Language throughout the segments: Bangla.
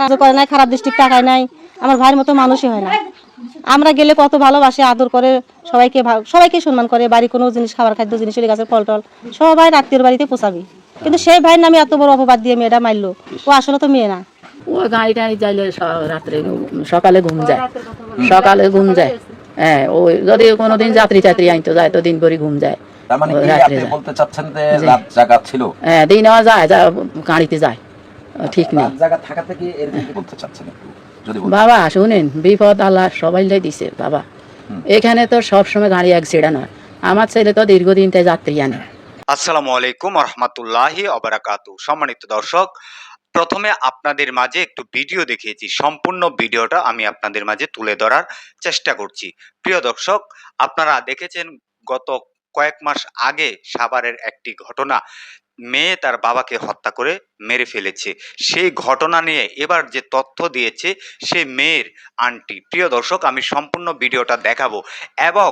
কাজ করে নাই খারাপ দৃষ্টি টাকায় নাই আমার ভাইয়ের মতো মানুষই হয় না। আমরা গেলে কত ভালোবাসে আদর করে সবাইকে সবাইকে সম্মান করে বাড়ি কোনো জিনিস খাবার খাদ্য জিনিস গাছের ফল টল সবাই আত্মীয়র বাড়িতে পোষাবি। কিন্তু সেই ভাইয়ের নামে এত বড় অপবাদ দিয়ে মেয়েটা মারলো ও আসলে তো মেয়ে না। ও গাড়ি টাড়ি যাইলে রাত্রে সকালে ঘুম যায়। সকালে ঘুম যায়। হ্যাঁ ওই যদি কোনোদিন যাত্রী চাত্রী আনতে যায় তো দিন ভরি ঘুম যায়। মানে ও কি রাত্রে যায়। বলতে চাচ্ছেন যে রাত জাগা ছিল? হ্যাঁ দিনও যায় যা গাড়িতে যায়। ঠিক নেই। রাত থাকা থেকে এরকম বলতে চাচ্ছেন একটু? যদি বলেন। বাবা শুনেন বিপদ আল্লাহ সবাই দিছে বাবা। এখানে তো সবসময় গাড়ি অ্যাক্সিডেন্ট হয় আমার ছেলে তো দীর্ঘদিন তাই যাত্রী আনে। আসসালামু আলাইকুম রহমতুল্লাহি অবরাকাতু সম্মানিত দর্শক প্রথমে আপনাদের মাঝে একটু ভিডিও দেখিয়েছি। সম্পূর্ণ ভিডিওটা আমি আপনাদের মাঝে তুলে ধরার চেষ্টা করছি। প্রিয় দর্শক আপনারা দেখেছেন গত কয়েক মাস আগে সাভারের একটি ঘটনা। মেয়ে তার বাবাকে হত্যা করে মেরে ফেলেছে। সেই ঘটনা নিয়ে এবার যে তথ্য দিয়েছে, সে মেয়ের আন্টি। প্রিয় দর্শক, আমি সম্পূর্ণ ভিডিওটা দেখাবো এবং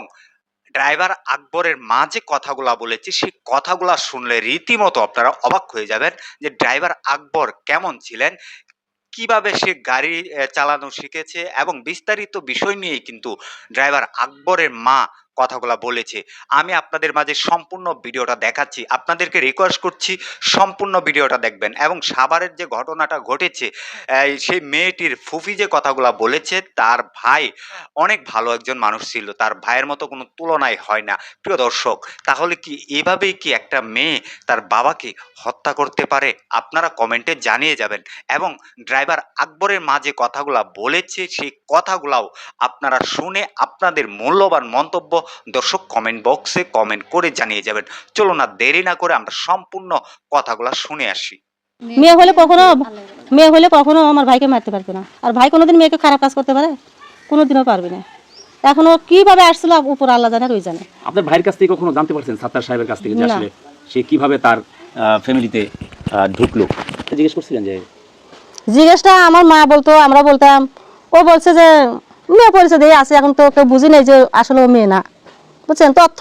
ড্রাইভার আকবরের মা যে কথাগুলা বলেছে, সেই কথাগুলা শুনলে রীতিমতো আপনারা অবাক হয়ে যাবেন যে ড্রাইভার আকবর কেমন ছিলেন, কীভাবে সে গাড়ি চালানো শিখেছে এবং বিস্তারিত বিষয় নিয়েই কিন্তু ড্রাইভার আকবরের মা কথাগুলা বলেছে। আমি আপনাদের মাঝে সম্পূর্ণ ভিডিওটা দেখাচ্ছি। আপনাদেরকে রিকোয়েস্ট করছি সম্পূর্ণ ভিডিওটা দেখবেন এবং সাভারের যে ঘটনাটা ঘটেছে সেই মেয়েটির ফুফি যে কথাগুলা বলেছে, তার ভাই অনেক ভালো একজন মানুষ ছিল। তার ভাইয়ের মতো কোনো তুলনাই হয় না। প্রিয় দর্শক, তাহলে কি এভাবেই কি একটা মেয়ে তার বাবাকে হত্যা করতে পারে? আপনারা কমেন্টে জানিয়ে যাবেন। এবং ড্রাইভার আকবরের মা যে কথাগুলা বলেছে, সেই কথাগুলাও আপনারা শুনে আপনাদের মূল্যবান মন্তব্য দর্শক কমেন্ট বক্সে কমেন্ট করে জানিয়ে যাবেন। চলো না দেরি না করে আমরা সম্পূর্ণ কথাগুলা শুনে আসি। মেয়ে হলে কখনো মেয়ে হলে কখনো আমার ভাইকে মারতে পারবে না। আর ভাই কোনোদিন মেয়েকে খারাপ কাজ করতে পারে? কোনোদিনও পারবে না। এখনও কীভাবে আসছিল উপর আল্লাহ জানে আর ওই জানে। আপনার ভাইয়ের কাছ থেকে কখনো জানতে পারছেন সাত্তার সাহেবের কাছ থেকে যে আসলে সে কীভাবে তার ফ্যামিলিতে ঢুকলো? জিজ্ঞেস করছিলেন যে জিজ্ঞেসটা আমার মা বলতো আমরা বলতাম। ও বলছে যে মেয়ে পরিচয় দিয়ে আছে এখন তো কেউ বুঝি নাই যে আসলে ও মেয়ে না। বুঝছেন? তথ্য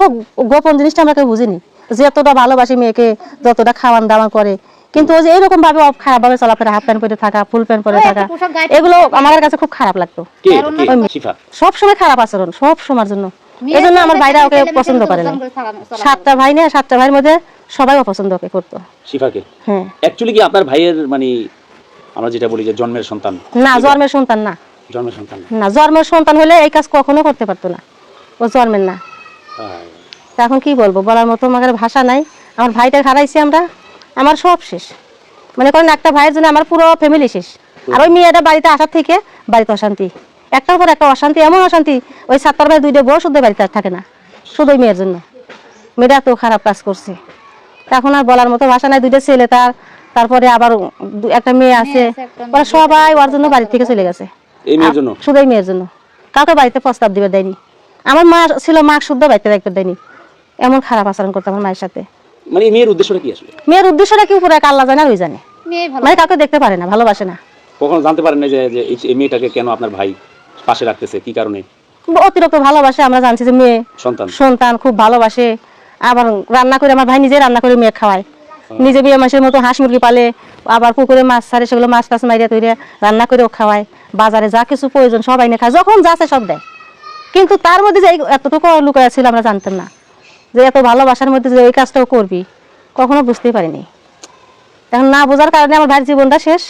গোপন জিনিসটা আমরা কেউ বুঝিনি। যে এতটা ভালোবাসি মেয়েকে যতটা খাওয়ান দাওয়ান করে। কিন্তু ও যে এরকম ভাবে খারাপ ভাবে চলাফেরা হাফ প্যান্ট পরে থাকা ফুল প্যান্ট পরে থাকা এগুলো আমার কাছে খুব খারাপ লাগতো। ওই সব সময় খারাপ আচরণ সব সময়ের জন্য। এই জন্য আমার ভাইরা ওকে পছন্দ করে না। সাতটা ভাই না সাতটা ভাইয়ের মধ্যে সবাই অপছন্দ ওকে করতো। শিফাকে? হ্যাঁ। অ্যাকচুয়ালি কি আপনার ভাইয়ের মানে আমরা যেটা বলি যে জন্মের সন্তান? না জন্মের সন্তান না। জন্মের সন্তান না। জন্মের সন্তান হলে এই কাজ কখনো করতে পারতো না। ও জন্মের না। এখন কি বলব? বলার মতো আমার ভাষা নাই। আমার ভাইটা হারাইছি আমরা। আমার সব শেষ। মনে করেন একটা ভাইয়ের জন্য আমার পুরো ফ্যামিলি শেষ। আর ওই মেয়েটা বাড়িতে আসার থেকে বাড়িতে অশান্তি। একটার পর একটা অশান্তি এমন অশান্তি ওই সাতটার ভাই দুইটা বউ শুধু বাড়িতে আর থাকে না। শুধু ওই মেয়ের জন্য। মেয়েটা এত খারাপ কাজ করছে। তা এখন আর বলার মতো ভাষা নাই। দুইটা ছেলে তার তারপরে আবার একটা মেয়ে আছে। ওরা সবাই ওর জন্য বাড়ি থেকে চলে গেছে। এই শুধু এই মেয়ের জন্য। কাউকে বাড়িতে প্রস্তাব দিবে দেয়নি। আমার মা ছিল মা শুদ্ধ বাড়িতে রাখতে দেয়নি। এমন খারাপ আচরণ করতো আমার মায়ের সাথে। মানে মেয়ের উদ্দেশ্যটা কি আসলে? মেয়ের উদ্দেশ্যটা কি উপরে এক আল্লাহ জানে আর ওই জানে। মানে কাউকে দেখতে পারে না ভালোবাসে না। কখনো জানতে পারেন না যে যে এই এই মেয়েটাকে কেন আপনার ভাই পাশে রাখতেছে কি কারণে? অতিরিক্ত ভালোবাসে আমরা জানছি যে মেয়ে সন্তান। সন্তান খুব ভালোবাসে। আবার রান্না করে আমার ভাই নিজে রান্না করে মেয়ে খাওয়ায়। নিজে বিয়ে মাসের মতো হাঁস মুরগি পালে আবার পুকুরে মাছ ছাড়ে সেগুলো মাছ টাছ মাইরে তৈরি রান্না করেও খাওয়ায়। বাজারে যা কিছু প্রয়োজন সবাই নিয়ে খায় যখন যাচ্ছে সব দেয়। কিন্তু তার মধ্যে যে এতটুকু লুকায় ছিল আমরা জানতাম না। যে এত ভালোবাসার মধ্যে যে এই কাজটাও করবি কখনো বুঝতেই পারিনি। এখন না বোঝার কারণে আমার ভাইয়ের জীবনটা শেষ।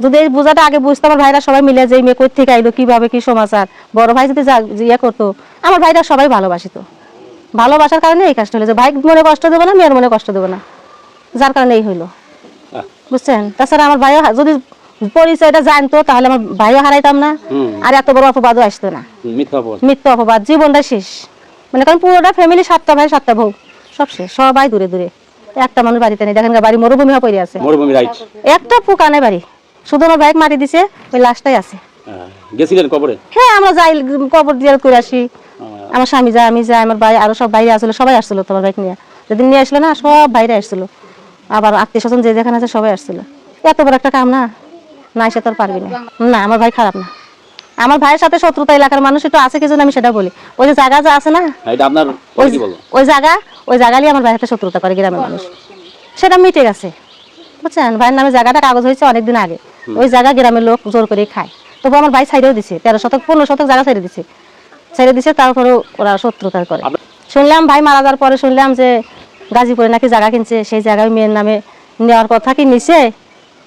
যদি এই বোঝাটা আগে বুঝতো আমার ভাইরা সবাই মিলে যে মেয়ে থেকে আইলো কীভাবে কি সমাচার বড় ভাই যদি ইয়ে করতো আমার ভাইরা সবাই ভালোবাসিত। ভালোবাসার কারণে এই কাজটা হলো যে ভাই মনে কষ্ট দেবো না মেয়ের মনে কষ্ট দেবো না। যার কারণে এই হইল। বুঝছেন? তাছাড়া আমার ভাইও হা- যদি পরিচয়টা জানতো তাহলে আমার ভাইও হারাইতাম না। আর এত বড় অপবাদও আসতো না। মিথ্যা অপবাদ। জীবনটা শেষ। মানে কারণ পুরোটা ফ্যামিলি সাতটা ভাই সাতটা বউ সব শেষ সবাই দূরে দূরে। একটা মানুষ বাড়িতে নেই। দেখেন বাড়ি মরুভূমি হয়ে পড়ে আছে। মরুভূমি রাইট একটা পোকা নেই বাড়ি। শুধু আমার বাইক মাটি দিছে ওই লাশটাই আছে। গেছিলেন কবরে? হ্যাঁ আমরা যাই কবর দিয়ে করে আসি। আমার স্বামী যায় আমি যাই আমার ভাই আরও সব বাইরে আসলো সবাই আসছিল তোমার বাইক নিয়ে। যেদিন নিয়ে আসলো না সব বাইরে আসছিল আবার আত্মীয় স্বজন যে যেখানে আছে সবাই আসছিল এত বড় একটা কাম না। না সে তোর পারবি না। না আমার ভাই খারাপ না। আমার ভাইয়ের সাথে শত্রুতা এলাকার মানুষ একটু আছে কিছু আমি সেটা বলি। ওই যে জায়গা যা আছে না এটা আপনার ওই জায়গা ওই জায়গা নিয়ে আমার ভাইয়ের সাথে শত্রুতা করে গ্রামের মানুষ। সেটা মিটে গেছে। বুঝছেন? ভাইয়ের নামে জায়গাটা কাগজ হয়েছে অনেকদিন আগে। ওই জায়গা গ্রামের লোক জোর করে খায়। তবু আমার ভাই ছাইড়েও দিছে। তেরো শতক পনেরো শতক জায়গা ছেড়ে দিছে। ছেড়ে দিছে তারপরেও ওরা শত্রুতা করে। শুনলাম ভাই মারা যাওয়ার পরে শুনলাম যে গাজীপুরে নাকি জায়গা কিনছে। সেই জায়গায় মেয়ের নামে নেওয়ার কথা কি নিছে?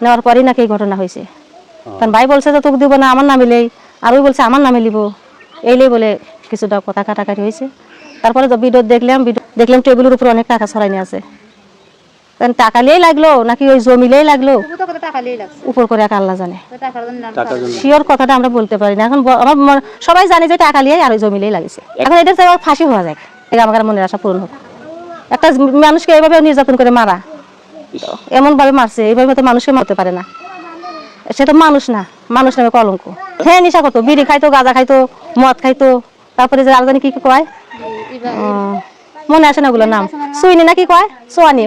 নেওয়ার পরেই নাকি এই ঘটনা হয়েছে। কারণ ভাই বলছে যে তোকে দিব না আমার নামে লেই। আর ওই বলছে আমার নামে লিব। এইলেই বলে কিছুটা কথা কাটাকাটি হয়েছে। তারপরে তো ভিডিও দেখলাম ভিডিও দেখলাম টেবিলের উপর অনেক টাকা ছড়াইনি আছে। কারণ টাকা লিয়েই লাগল নাকি ওই জমিলেই লাগল? উপর করে এক আল্লাহ জানে। শিওর কথাটা আমরা বলতে পারি না। এখন আমার সবাই জানে যে টাকা লিয়েই আর ওই জমিলেই লাগিছে। এখন এদের ফাঁসি হওয়া যায় এটা আমার মনের আশা পূরণ হোক। একটা মানুষকে এইভাবে নির্যাতন করে মারা। এমন ভাবে মারছে এইভাবে তো মানুষকে মারতে পারে না। সে তো মানুষ না মানুষ নামে কলঙ্ক। হ্যাঁ নিশা করতো বিড়ি খাইতো গাঁজা খাইতো মদ খাইতো তারপরে যে জানি কি কি কয় মনে আসে না ওগুলোর নাম। সুইনি না কি কয়? সোয়ানি।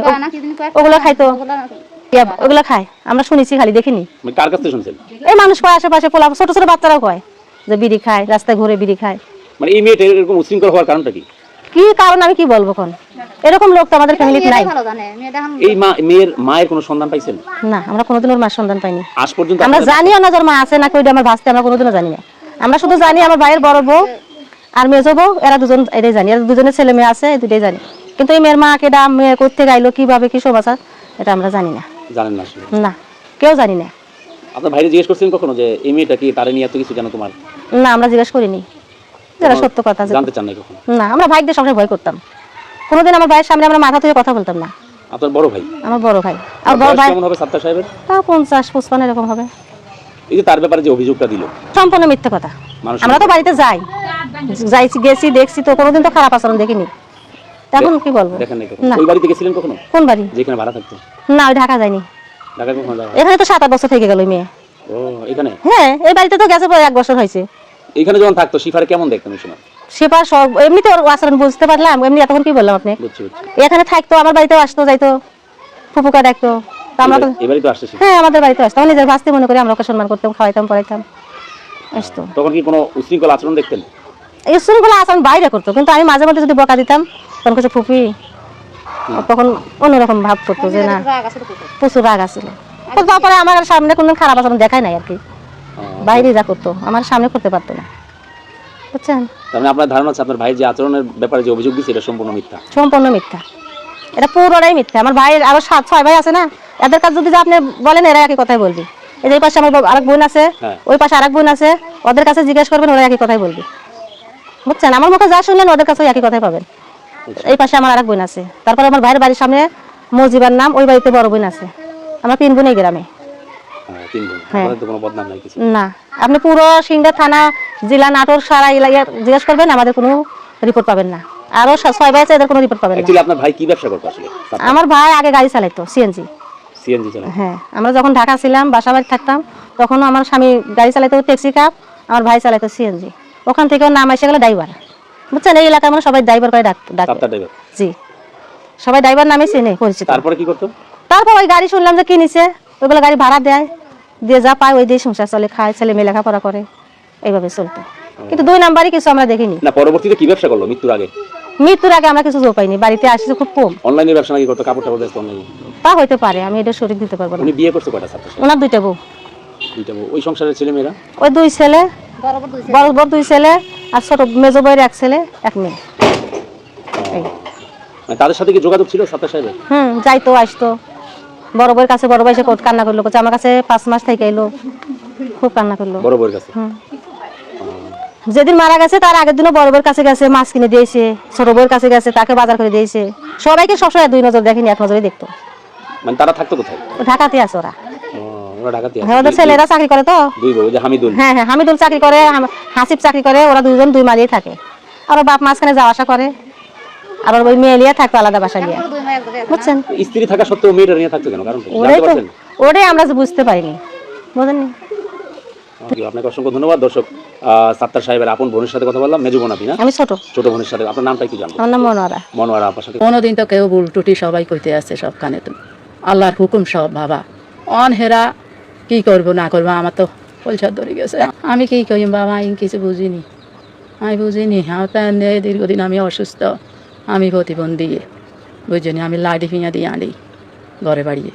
ওগুলো খাইতো। ওগুলো খায়। আমরা শুনেছি খালি দেখিনি। মানে কার কাছ থেকে শুনছেন? এই মানুষ কয় আশেপাশে পোলা ছোট ছোট বাচ্চারাও কয় যে বিড়ি খায় রাস্তায় ঘুরে বিড়ি খায়। মানে এই মেয়েটা এরকম উশৃঙ্খল হওয়ার কারণটা কি? কি কারণ আমি কি বলব কোন এরকম লোক তো আমাদের ফ্যামিলিতে নাই। এই মা মেয়ের মায়ের কোনো সন্ধান পাইছেন? না আমরা কোনোদিন ওর মার সন্ধান পাইনি। আজ পর্যন্ত আমরা জানিও না যার মা আছে নাকি ওইটা আমার ভাসতে আমরা কোনোদিনও জানি না। আমরা শুধু জানি আমার ভাইয়ের বড় বউ আর মেজো বউ এরা দুজন এটাই জানি। এরা দুজনের ছেলে মেয়ে আছে এই দুটাই জানি। কিন্তু এই মেয়ের মা কেডা মেয়ে করতে গাইলো কীভাবে কি সমাচার এটা আমরা জানি না। জানেন না না কেউ জানি না। আপনার ভাইরে জিজ্ঞেস করছেন কখনো যে এই মেয়েটা কি তারে নিয়ে এত কিছু জানো তোমার? না আমরা জিজ্ঞেস করিনি। যারা সত্য কথা জানতে চান না কখনো? না আমরা ভাইদের সবসময় ভয় করতাম। কোনোদিন আমার ভাইয়ের সামনে আমরা মাথা তুলে কথা বলতাম না। আপনার বড় ভাই? আমার বড় ভাই। আর বড় ভাই কেমন হবে সাত্তার সাহেবের? তা পঞ্চাশ পঁচপান্ন এরকম হবে। এই যে তার ব্যাপারে যে অভিযোগটা দিল। সম্পূর্ণ মিথ্যে কথা। আমরা তো বাড়িতে যাই। যাইছি গেছি দেখছি তো কোনোদিন তো খারাপ আচরণ দেখিনি। এখন কি বলব? দেখেন না। ওই বাড়িতে গেছিলেন কখনো? কোন বাড়ি? যেখানে ভাড়া থাকতো? না ওই ঢাকা যায়নি ঢাকায় কখনো এখানে তো সাত আট বছর থেকে গেল মেয়ে। ও এখানে? হ্যাঁ এই বাড়িতে তো গেছে প্রায় এক বছর হয়েছে। এখানে যখন থাকতো শিফারে কেমন দেখতেন সময়? সেবার সব এমনি তো আচরণ বুঝতে পারলাম এমনি এতক্ষণ কি বললাম আপনি? বুঝছি বুঝছি। এখানে থাকতো আমার বাড়িতেও আসতো যাইতো ফুপুকা ডাকতো তা আমরা তো এবারই তো আসছে শিফা। হ্যাঁ আমাদের বাড়িতে আসতো। নিজের ভাস্তি মনে করে আমরা ওকে সম্মান করতাম খাওয়াইতাম পড়াইতাম। আসতো। তখন কি কোনো উশৃঙ্খল আচরণ দেখতেন? এই শৃঙ্খলা আচরণ বাইরে করতো কিন্তু আমি মাঝে মাঝে যদি বকা দিতাম তখন কিছু ফুপি তখন অন্যরকম ভাব করতো যে না প্রচুর রাগ আছিল তো তারপরে আমার সামনে কোনো খারাপ আচরণ দেখায় নাই আর কি। বাইরে যা করতো আমার সামনে করতে পারতো না। বুঝছেন? তার মানে আপনার ধারণা হচ্ছে আপনার ভাই যে আচরণের ব্যাপারে যে অভিযোগ দিচ্ছে এটা সম্পূর্ণ মিথ্যা? সম্পূর্ণ মিথ্যা। এটা পুরোটাই মিথ্যা। আমার ভাইয়ের আরও সাত ছয় ভাই আছে না এদের কাছে যদি আপনি বলেন এরা একই কথাই বলবি। এই যে পাশে আমার আরেক বোন আছে হ্যাঁ। ওই পাশে আরেক বোন আছে ওদের কাছে জিজ্ঞেস করবেন ওরা একই কথাই বলবি। বুঝছেন? আমার মুখে যা শুনলেন ওদের কাছে একই কথাই পাবেন। এই পাশে আমার আরেক বোন আছে। তারপরে আমার ভাইয়ের বাড়ির সামনে মজিবার নাম ওই বাড়িতে বড় বোন আছে। আমরা তিন বোন এই গ্রামে। তিন বোন। হ্যাঁ। আপনাদের তো কোনো বদনাম নাই কিছু? না। আপনি পুরো সিংড়া থানা জেলা নাটোর সারা এলাকা জিজ্ঞেস করবেন আমাদের কোনো রিপোর্ট পাবেন না। আরও ছয় ভাই আছে এদের কোনো রিপোর্ট পাবেন না। অ্যাকচুয়ালি আপনার ভাই কি ব্যবসা করতো আসলে? আমার ভাই আগে গাড়ি চালাইতো সিএনজি হ্যাঁ আমরা যখন ঢাকা ছিলাম বাসা বাড়ি থাকতাম তখনও আমার স্বামী গাড়ি ট্যাক্সি কাপ আমার ভাই সিএনজি ওখান থেকে নাম এসে গেলো ড্রাইভার বুঝছেন এই এলাকায় মানে সবাই ড্রাইভার করে জি। সবাই ড্রাইভার নামে চেনে পরিচিত। তারপরে কি করতো? তারপর ওই গাড়ি শুনলাম যে কিনেছে ওইগুলো গাড়ি ভাড়া দেয়। দিয়ে যা পায় ওই দিয়ে সংসার চলে খায় ছেলে মেয়ে লেখাপড়া করে এইভাবে চলতো। কিন্তু দুই নাম্বারই কিছু আমরা দেখিনি। না পরবর্তীতে কি ব্যবসা করল মৃত্যুর আগে? মৃত্যুর আগে আমরা কিছু জো পাইনি বাড়িতে আসছে খুব কম। অনলাইনে ব্যবসা নাকি করতো কাপড় টাপড় অনলাইনে? তা হইতে পারে আমি এটা শরীর দিতে পারব না। উনি বিয়ে করছে কয়টা ছাত্র ওনার দুইটা বউ। দুইটা বউ। ওই সংসারের ছেলে মেয়েরা? ওই দুই ছেলে বড় বড় দুই ছেলে আর ছোট মেজো বইয়ের এক ছেলে এক মেয়ে। মানে তাদের সাথে কি যোগাযোগ ছিল সাত্তার সাহেবের? হুম যাইতো আসতো। বড় বউয়ের কাছে বড় ভাই এসে কান্না করল। বলছে, আমার কাছে পাঁচ মাস থেকে এলো। খুব কান্না করল। বড় বউয়ের কাছে? যেদিন মারা গেছে তার আগের দিনও বড় বউয়ের কাছে গেছে মাছ কিনে দিয়েছে ছোট বউয়ের কাছে গেছে তাকে বাজার করে দিয়েছে। সবাইকে সবসময় দুই নজর দেখেনি এক নজরে দেখতো। মানে তারা থাকতো কোথায়? ঢাকাতে আছে ওরা। ও, ওরা ঢাকাতে আছে। হ্যাঁ ওদের ছেলেরা চাকরি করে তো। দুই বউ ওই যে হামিদুল। হ্যাঁ হ্যাঁ হামিদুল চাকরি করে হাম- হাসিব চাকরি করে ওরা দুজন দুই মালিয়ে থাকে। আর বাপ মাঝখানে যাওয়া আসা করে। আর ওই মেয়ে লিয়ে থাকতো আলাদা বাসা নিয়ে বুঝছেন? স্ত্রী থাকা সত্ত্বেও মেয়েটা নিয়ে থাকতো কেন? কারণ ওটাই তো আমরা যে বুঝতে পারিনি। বুঝেননি? আপনাকে অসংখ্য ধন্যবাদ। দর্শক সাত্তার সাহেবের আপন বোনের সাথে কথা বললাম। মেজু বোন আপনি না? আমি ছোট। ছোট বোনের সাথে। আপনার নামটা কি জানব? আমার নাম মনোয়ারা। মনোয়ারা আপনার সাথে কোনোদিন তো কেউ ভুল টুটি সবাই কইতে আছে সবখানে তো। আল্লাহর হুকুম সব বাবা। অন হেরা কি করব না করব আমার তো পয়সা ধরে গেছে। আমি কি করি বাবা? আমি কিছু বুঝিনি। আমি বুঝিনি। আমার দীর্ঘদিন আমি অসুস্থ। আমি প্রতিবন্ধী। বুঝিনি আমি লাডি ফিঙা দিয়ে আনি ঘরে বাড়িয়ে।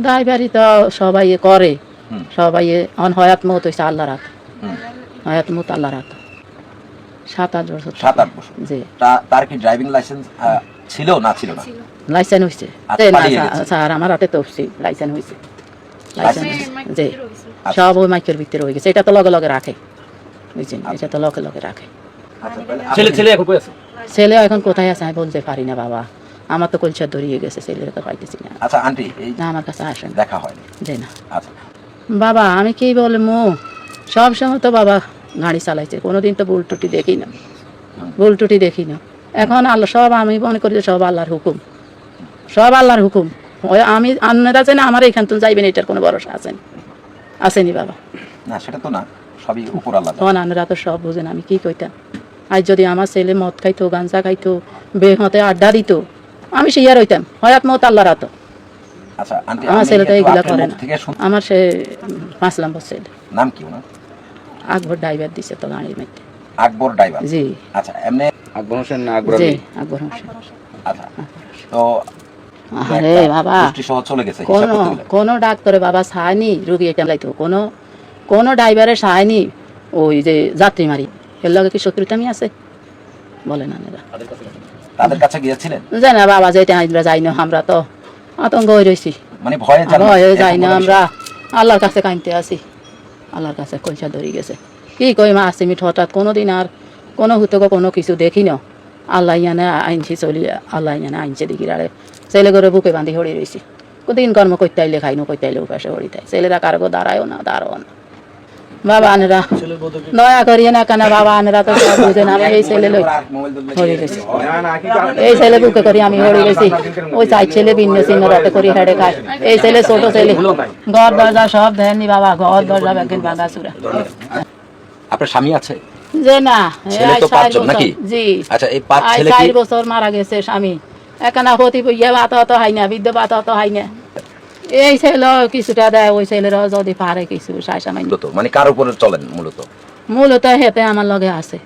ড্রাইভারই তো সবাই করে সবাই অন হয়াত মত হয়েছে আল্লাহ রাত হয়াত মত আল্লাহ রাত সাত আট বছর সাত আট বছর। জি। তার কি ড্রাইভিং লাইসেন্স ছিল না ছিল না? লাইসেন্স হয়েছে আচ্ছা, স্যার- আমার হাতে তফসি লাইসেন্স হয়েছে লাইসেন্স জি। আচ্ছা। সব ওই মাইকের ভিতরে হয়ে গেছে। এটা তো লগে লগে রাখে। বুঝছেন? এটা তো লগে লগে রাখে। আচ্ছা, ছেলে ছেলে এখন কই আছে? ছেলে এখন কোথায় আছে আমি বলতে পারি না বাবা। আমার তো কলচা ধরিয়ে গেছে ছেলের তো পাইতেছি না। আচ্ছা আন্টি না আমার কাছে আসেন। দেখা হয়নি। যে না। আচ্ছা। বাবা আমি কি বলব? সব সময় তো বাবা গাড়ি চালাইছে কোনোদিন তো ভুল টুটি দেখি না। ভুল টুটি দেখি না। এখন আল্লাহ সব আমি মনে করি সব আল্লাহর হুকুম। সব আল্লাহর হুকুম। ওই আমি যে না আমার এখান থেকে যাইবেন এটার কোনো ভরসা আছেন আসেনি বাবা। না সেটা তো না সবই উপর আল্লাহ। তখন আপনারা তো সব বুঝেন আমি কি কইতাম? আজ যদি আমার ছেলে মদ খাইতো গাঞ্জা খাইতো বেহতে আড্ডা দিত আমি শিয়ার হইতাম হয়াত মত আল্লাহর হাত। আচ্ছা আমার আমি ছেলে তো একটু এইগুলা করে না আমার সে পাঁচ নম্বর ছেলে। নাম কি আকবর ড্রাইভার দিছে তো গাড়ির মধ্যে। আকবর ড্রাইভার? জি। আচ্ছা এমনি আকবর হোসেন না জি আকবর হোসেন। আচ্ছা তো আরে বাবা। চলে গেছে কোনো করতে ডাক্তারে বাবা সায়নি রুগী এটা লাইতো কোনো কোনো ড্রাইভারে সায়নি ওই যে যাত্রী মারি এর লগে কি শত্রুতামি আছে? বলে না এরা তাদের কাছে গিয়েছিলেন? জানা বাবা যেটা আমরা যাই না আমরা তো। আতঙ্ক হয়ে রয়েছি মানে ভয়ে ভয়ে যাই না আমরা। আল্লাহর কাছে কাঁদতে আছি। আল্লাহর কাছে কলসা ধরে গেছে। কি কই মা আসিমিট হঠাৎ কোনো দিন আর কোনো হুতক কোনো কিছু দেখি না আল্লাহ ইয়ানে আইনছি চলি আল্লাহ ইয়ানে আইনছে দিকে আরে। ছেলে করে বুকে বাঁধি হরি রয়েছি দিন কর্ম করতে আইলে খাই না করতে আইলে উপাসে হরি তাই ছেলেরা কারও দাঁড়ায়ও না দাঁড়াও না। বাবা আনেরা। দয়া করিয়ে না কেন বাবা আনেরা তো সব বুঝেন আমি এই ছেলে হরি গেছি। এই ছেলে বুকে করি আমি হরি গেছি। ওই চাই ছেলে ভিন্ন সিংহ রাতে করি হেডে খায়। এই ছেলে ছোট ছেলে। ঘর দরজা সব দেননি বাবা ঘর দরজা একদিন ভাঙা চুরা আপনার স্বামী আছে? যে না ছেলে তো পাঁচজন নাকি? জি। আচ্ছা এই পাঁচ ছেলে কি বছর মারা গেছে স্বামী। একানা হতি ইয়ে বাত অত হয় না বৃদ্ধ বাত অত হয় না। এই ছেলে কিছুটা দেয় ওই ছেলের যদি পারে কিছু সাই সামান্য মূলত মানে কার উপরে চলেন মূলত? মূলত হেতে আমার লগে আছে।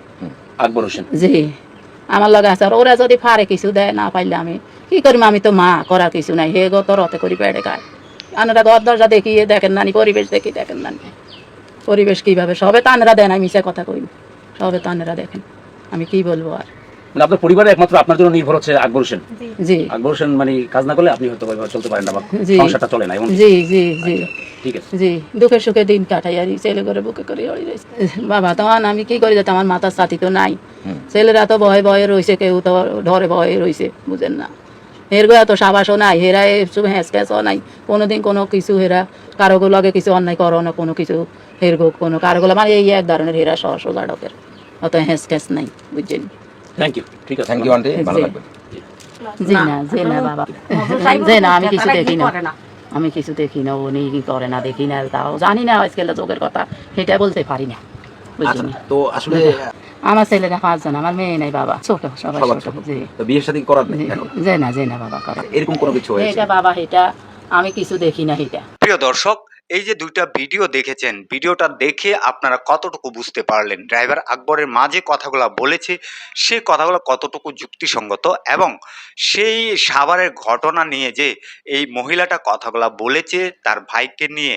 আকবর হোসেন। জি আমার লগে আছে। আর ওরা যদি পারে কিছু দেয় না পাইলে আমি কি করিম? আমি তো মা করার কিছু নাই। হে গত রতে করি পেড়ে খায় আনারা ঘর দরজা দেখি দেখেন নানি পরিবেশ দেখি দেখেন নানি। পরিবেশ কীভাবে? সবে তানেরা দেন আমি মিশে কথা কই সবে তানেরা দেখেন। আমি কি বলব আর? মানে আপনার পরিবারে একমাত্র আপনার জন্য নির্ভর হচ্ছে আকবর হোসেন। জি। আকবর হোসেন মানে কাজ না করলে আপনি হয়তো চলতে পারেন না বা সংসারটা চলে না এমন জি জি জি। ঠিক আছে। জি দুঃখে সুখে দিন কাটাই আর ছেলে করে বুকে করে বাবা তখন আমি কি করি যাতে আমার মাথার সাথী তো নাই? ছেলেরা তো ভয়ে ভয়ে রয়েছে কেউ তো ধরে ভয়ে রয়েছে বুঝেন না। হেরগো এত সাবাসও নাই হেরা সব হ্যাঁস ক্যাসও নাই। কোনোদিন কোনো কিছু হেরা কারোগো লগে কিছু অন্যায় করো না কোনো কিছু হেরগো কোনো কারোগুলো মানে এই এক ধরনের হেরা সহ সোজা ডকের অত হ্যাঁস ক্যাস নাই বুঝছেন? থ্যাংক ইউ ঠিক আছে থ্যাংক ইউ আন্টি ভালো জি। লাগবে জি না জি না বাবা জি না আমি কিছু দেখি না আমি কিছু দেখি না উনি কি করে না দেখি না তাও জানি না আজকাল চোখের কথা সেটা বলতে পারি না। আচ্ছা তো আসলে আমার ছেলেরা পাঁচজন আমার মেয়ে নাই বাবা ছোট সবাই ছোট। তো বিয়ের সাথে করার নেই যে না যে না বাবা করে এরকম কোনো কিছু হয়েছে? এটা বাবা এটা আমি কিছু দেখি না এটা। প্রিয় দর্শক এই যে দুইটা ভিডিও দেখেছেন, ভিডিওটা দেখে আপনারা কতটুকু বুঝতে পারলেন? ড্রাইভার আকবরের মাঝে কথাগুলো বলেছে, সে কথাগুলো কতটুকু যুক্তিসঙ্গত এবং সেই সাভারের ঘটনা নিয়ে যে এই মহিলাটা কথাগুলো বলেছে, তার ভাইকে নিয়ে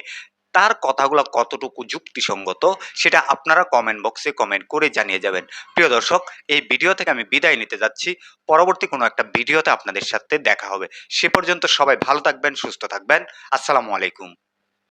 তার কথাগুলো কতটুকু যুক্তিসঙ্গত, সেটা আপনারা কমেন্ট বক্সে কমেন্ট করে জানিয়ে যাবেন। প্রিয় দর্শক, এই ভিডিও থেকে আমি বিদায় নিতে যাচ্ছি। পরবর্তী কোনো একটা ভিডিওতে আপনাদের সাথে দেখা হবে। সে পর্যন্ত সবাই ভালো থাকবেন, সুস্থ থাকবেন। আসসালামু আলাইকুম।